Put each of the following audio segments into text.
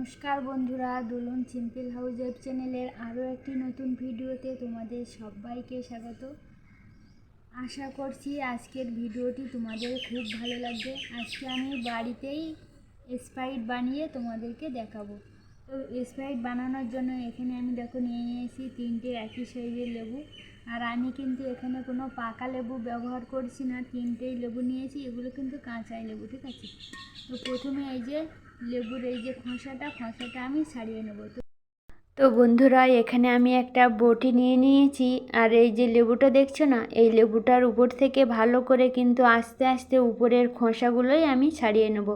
নমস্কার বন্ধুরা, দোলন simple house web চ্যানেলের আরও একটি নতুন ভিডিওতে তোমাদের সবাইকে স্বাগত। আশা করছি আজকের ভিডিওটি তোমাদের খুব ভালো লাগবে। আজকে আমি বাড়িতেই স্প্রাইট বানিয়ে তোমাদেরকে দেখাবো। তো স্প্রাইট বানানোর জন্য এখানে আমি দেখো নিয়ে নিয়েছি তিনটে একই সাইজের লেবু। আর আমি কিন্তু এখানে কোনো পাকা লেবু ব্যবহার করছি না। তিনটেই লেবু নিয়েছি, এগুলো কিন্তু কাঁচাই লেবু, ঠিক আছে? তো প্রথমে এই যে লেবুর এই যে খোসাটা খোসাটা আমি ছাড়িয়ে নেব। তো তো বন্ধুরা, এখানে আমি একটা বটি নিয়ে নিয়েছি। আর এই যে লেবুটা দেখছ না, এই লেবুটার উপর থেকে ভালো করে কিন্তু আস্তে আস্তে উপরের খোসাগুলোই আমি ছাড়িয়ে নেব।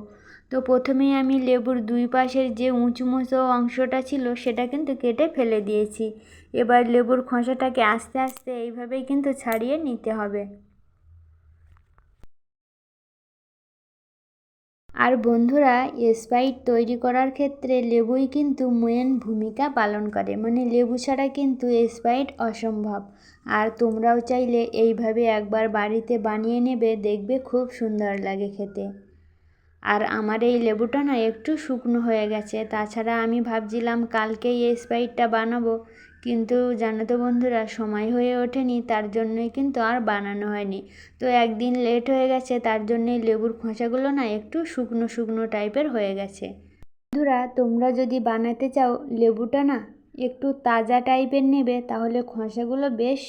তো প্রথমেই আমি লেবুর দুই পাশের যে উঁচু মুচো অংশটা ছিল, সেটা কিন্তু কেটে ফেলে দিয়েছি। এবার লেবুর খোসাটাকে আস্তে আস্তে এইভাবেই কিন্তু ছাড়িয়ে নিতে হবে। আর বন্ধুরা স্প্রাইট তৈরি করার ক্ষেত্রে লেবুই কিন্তু মেন ভূমিকা পালন করে। মানে লেবু ছাড়া কিন্তু স্প্রাইট অসম্ভব। আর তোমরাও চাইলে এইভাবে একবার বাড়িতে বানিয়ে নেবে, দেখবে খুব সুন্দর লাগে খেতে। আর আমার এই লেবুটা না একটু শুকনো হয়ে গেছে, তাছাড়া আমি ভাবছিলাম কালকেই এই স্প্রাইটটা বানাবো। কিন্তু জানো তো বন্ধুরা, সময় হয়ে ওঠেনি, তার জন্যই কিন্তু আর বানানো হয়নি। তো একদিন লেট হয়ে গেছে, তার জন্যই লেবুর খোঁচাগুলো না একটু শুকনো শুকনো টাইপের হয়ে গেছে। বন্ধুরা, তোমরা যদি বানাতে চাও লেবুটা না, একটু তাজা টাইপের নেবে, তাহলে খোসাগুলো বেশ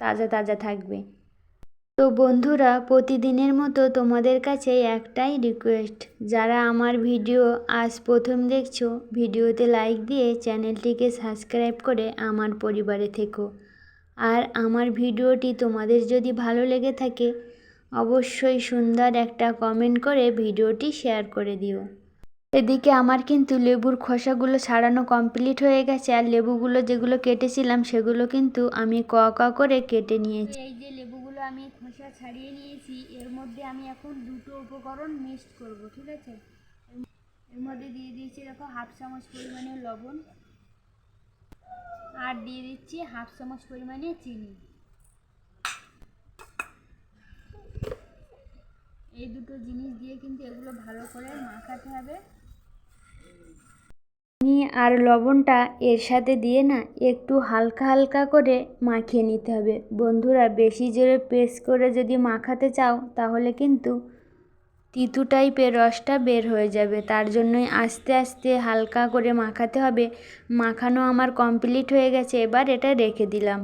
তাজা তাজা থাকবে। তো বন্ধুরা, প্রতিদিনের মতো তোমাদের কাছে একটাই রিকোয়েস্ট যারা আমার ভিডিও আজ প্রথম দেখছ, ভিডিওতে লাইক দিয়ে চ্যানেলটিকে সাবস্ক্রাইব করে আমার পরিবারে থেকো। আর আমার ভিডিওটি তোমাদের যদি ভালো লেগে থাকে, অবশ্যই সুন্দর একটা কমেন্ট করে ভিডিওটি শেয়ার করে দিও। এদিকে আমার কিন্তু লেবুর খোসাগুলো ছাড়ানো কমপ্লিট হয়ে গেছে, আর লেবুগুলো যেগুলো কেটেছিলাম, সেগুলো কিন্তু আমি ক ক করে কেটে নিয়েছি। এই যে লেবুগুলো আমি খোসা ছাড়িয়ে নিয়েছি। এর মধ্যে আমি এখন দুটো উপকরণ মিক্সড করব, ঠিক আছে? এর মধ্যে দিয়ে দিয়েছি দেখো হাফ চামচ পরিমাণে লবণ আর দিয়ে দিচ্ছি হাফ চামচ পরিমাণে চিনি। এই দুটো জিনিস দিয়ে কিন্তু এগুলো ভালো করে মাখাতে হবে। চিনি আর লবণটা এর সাথে দিয়ে না একটু হালকা হালকা করে মাখিয়ে নিতে হবে। বন্ধুরা, বেশি জোরে প্রেস করে যদি মাখাতে চাও, তাহলে কিন্তু তিতু টাইপের রসটা বের হয়ে যাবে। তার জন্যই আস্তে আস্তে হালকা করে মাখাতে হবে। মাখানো আমার কমপ্লিট হয়ে গেছে, এবার এটা রেখে দিলাম।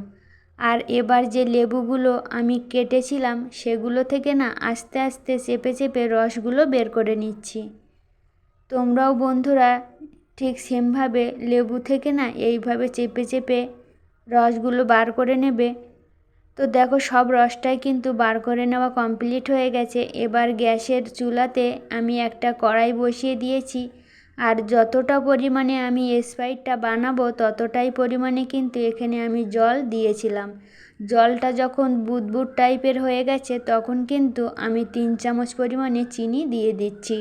আর এবার যে লেবুগুলো আমি কেটেছিলাম, সেগুলো থেকে না আস্তে আস্তে চেপে চেপে রসগুলো বের করে নিচ্ছি। তোমরাও বন্ধুরা ঠিক সেমভাবে লেবু থেকে না এইভাবে চেপে চেপে রসগুলো বার করে নেবে। তো দেখো সব রসটাই কিন্তু বার করে নেওয়া কমপ্লিট হয়ে গেছে। এবার গ্যাসের চুলাতে আমি একটা কড়াই বসিয়ে দিয়েছি। আর যতটা পরিমাণে আমি স্প্রাইটটা বানাবো ততটাই পরিমাণে কিন্তু এখানে আমি জল দিয়েছিলাম। জলটা যখন বুদবুদ টাইপের হয়ে গেছে তখন কিন্তু আমি তিন চামচ পরিমাণে চিনি দিয়ে দিচ্ছি।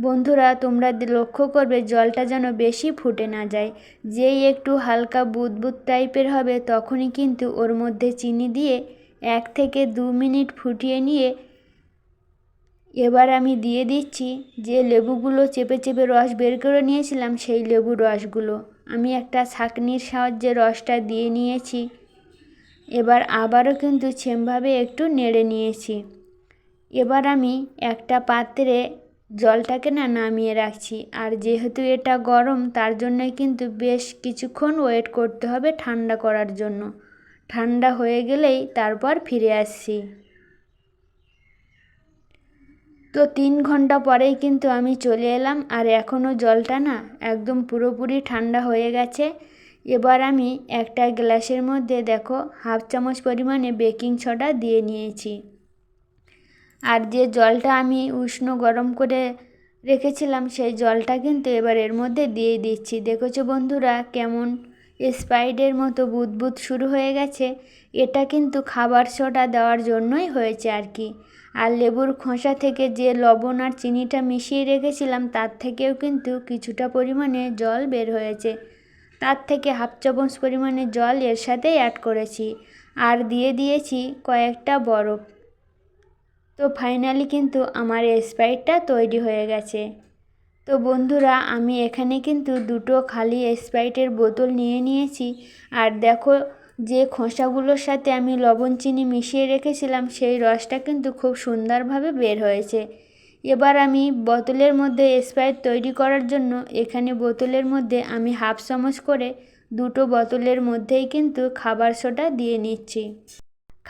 বন্ধুরা, তোমরা লক্ষ্য করবে জলটা যেন বেশি ফুটে না যায়। যেই একটু হালকা বুদবুদ টাইপের হবে, তখনই কিন্তু ওর মধ্যে চিনি দিয়ে এক থেকে দু মিনিট ফুটিয়ে নিয়ে এবার আমি দিয়ে দিচ্ছি যে লেবুগুলো চেপে চেপে রস বের করে নিয়েছিলাম, সেই লেবুর রসগুলো। আমি একটা ছাঁকনির সাহায্যে রসটা দিয়ে নিয়েছি। এবার আবারও কিন্তু সেমভাবে একটু নেড়ে নিয়েছি। এবার আমি একটা পাত্রে জলটাকে না নামিয়ে রাখছি। আর যেহেতু এটা গরম, তার জন্য কিন্তু বেশ কিছুক্ষণ ওয়েট করতে হবে ঠান্ডা করার জন্য। ঠান্ডা হয়ে গেলেই তারপর ফিরে আসছি। তো তিন ঘণ্টা পরেই কিন্তু আমি চলে এলাম, আর এখনও জলটা না একদম পুরোপুরি ঠান্ডা হয়ে গেছে। এবার আমি একটা গ্লাসের মধ্যে দেখো, হাফ চামচ পরিমাণে বেকিং সোডা দিয়ে নিয়েছি। আর যে জলটা আমি উষ্ণ গরম করে রেখেছিলাম, সেই জলটা কিন্তু এবার এর মধ্যে দিয়ে দিচ্ছি। দেখেছ বন্ধুরা, কেমন স্প্রাইডের মতো বুদবুদ শুরু হয়ে গেছে। এটা কিন্তু খাবার সোডা দেওয়ার জন্যই হয়েছে আর কি। আর লেবুর খোসা থেকে যে লবণ আর চিনিটা মিশিয়ে রেখেছিলাম, তার থেকেও কিন্তু কিছুটা পরিমাণে জল বের হয়েছে। তার থেকে হাফ চামচ পরিমাণে জল এর সাথেই অ্যাড করেছি। আর দিয়ে দিয়েছি কয়েকটা বরফ। তো ফাইনালি কিন্তু আমার স্প্রাইটটা তৈরি হয়ে গেছে। তো বন্ধুরা, আমি এখানে কিন্তু দুটো খালি স্প্রাইটের বোতল নিয়ে নিয়েছি। আর দেখো, যে খোসাগুলোর সাথে আমি লবণ, চিনি মিশিয়ে রেখেছিলাম, সেই রসটা কিন্তু খুব সুন্দরভাবে বের হয়েছে। এবার আমি বোতলের মধ্যে স্প্রাইট তৈরি করার জন্য এখানে বোতলের মধ্যে আমি হাফ চামচ করে দুটো বোতলের মধ্যেই কিন্তু খাবার সোডা দিয়ে নিচ্ছি।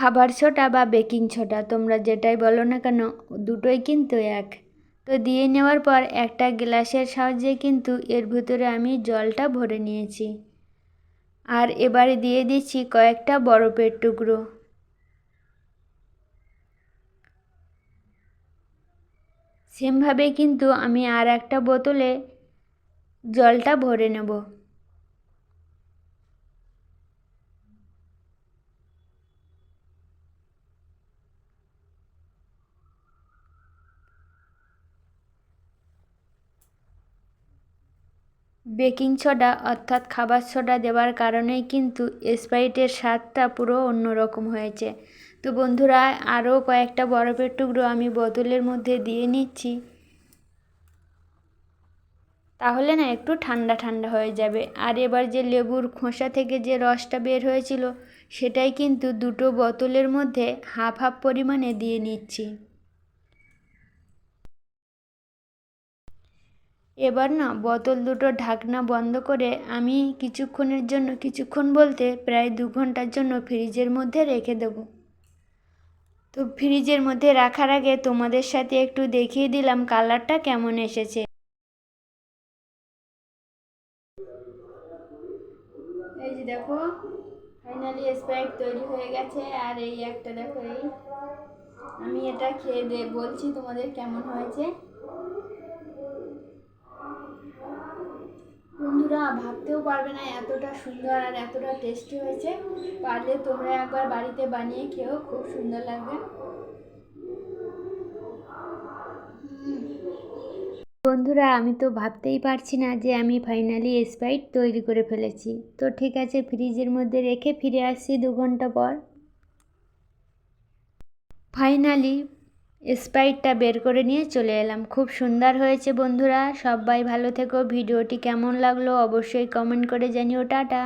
খাবার সোডা বা বেকিং সোডা তোমরা যেটাই বলো না কেন, দুটোই কিন্তু এক। তো দিয়ে নেওয়ার পর একটা গ্লাসের সাহায্যে কিন্তু এর ভিতরে আমি জলটা ভরে নিয়েছি। আর এবারে দিয়ে দিচ্ছি কয়েকটা বরফের টুকরো। সেমভাবে কিন্তু আমি আর একটা বোতলে জলটা ভরে নেব। বেকিং সোডা অর্থাৎ খাবার সোডা দেওয়ার কারণেই কিন্তু স্প্রাইটের স্বাদটা পুরো অন্যরকম হয়েছে। তো বন্ধুরা, আরও কয়েকটা বরফের টুকরো আমি বোতলের মধ্যে দিয়ে নিচ্ছি। তাহলে না একটু ঠান্ডা ঠান্ডা হয়ে যাবে। আর এবার যে লেবুর খোসা থেকে যে রসটা বের হয়েছিল, সেটাই কিন্তু দুটো বোতলের মধ্যে হাফ হাফ পরিমাণে দিয়ে নিচ্ছি। এবার না বোতল দুটো ঢাকনা বন্ধ করে আমি কিছুক্ষণের জন্য কিছুক্ষণ বলতে প্রায় দু ঘণ্টার জন্য ফ্রিজের মধ্যে রেখে দেব। তো ফ্রিজের মধ্যে রাখার আগে তোমাদের সাথে একটু দেখিয়ে দিলাম কালারটা কেমন এসেছে। এই যে দেখো ফাইনালি স্প্রাইট তৈরি হয়ে গেছে আর এই একটা দেখো এই। আমি এটা খেয়ে দে বলছি তোমাদের কেমন হয়েছে। বন্ধুরা, ভাবতেও পারবে না এতটা সুন্দর আর এতটা টেস্টি হয়েছে। পারলে তোমরা একবার বাড়িতে বানিয়ে খেও খুব সুন্দর লাগবে। বন্ধুরা, আমি তো ভাবতেই পারছি না যে আমি ফাইনালি স্প্রাইট তৈরি করে ফেলেছি। তো ঠিক আছে ফ্রিজের মধ্যে রেখে ফিরে আসছি দু ঘণ্টা পর। ফাইনালি স্প্রাইটটা বের করে নিয়ে চলে এলাম। খুব সুন্দর হয়েছে বন্ধুরা। সবাই ভালো থেকো। ভিডিওটি কেমন লাগল অবশ্যই কমেন্ট করে জানিও। টাটা।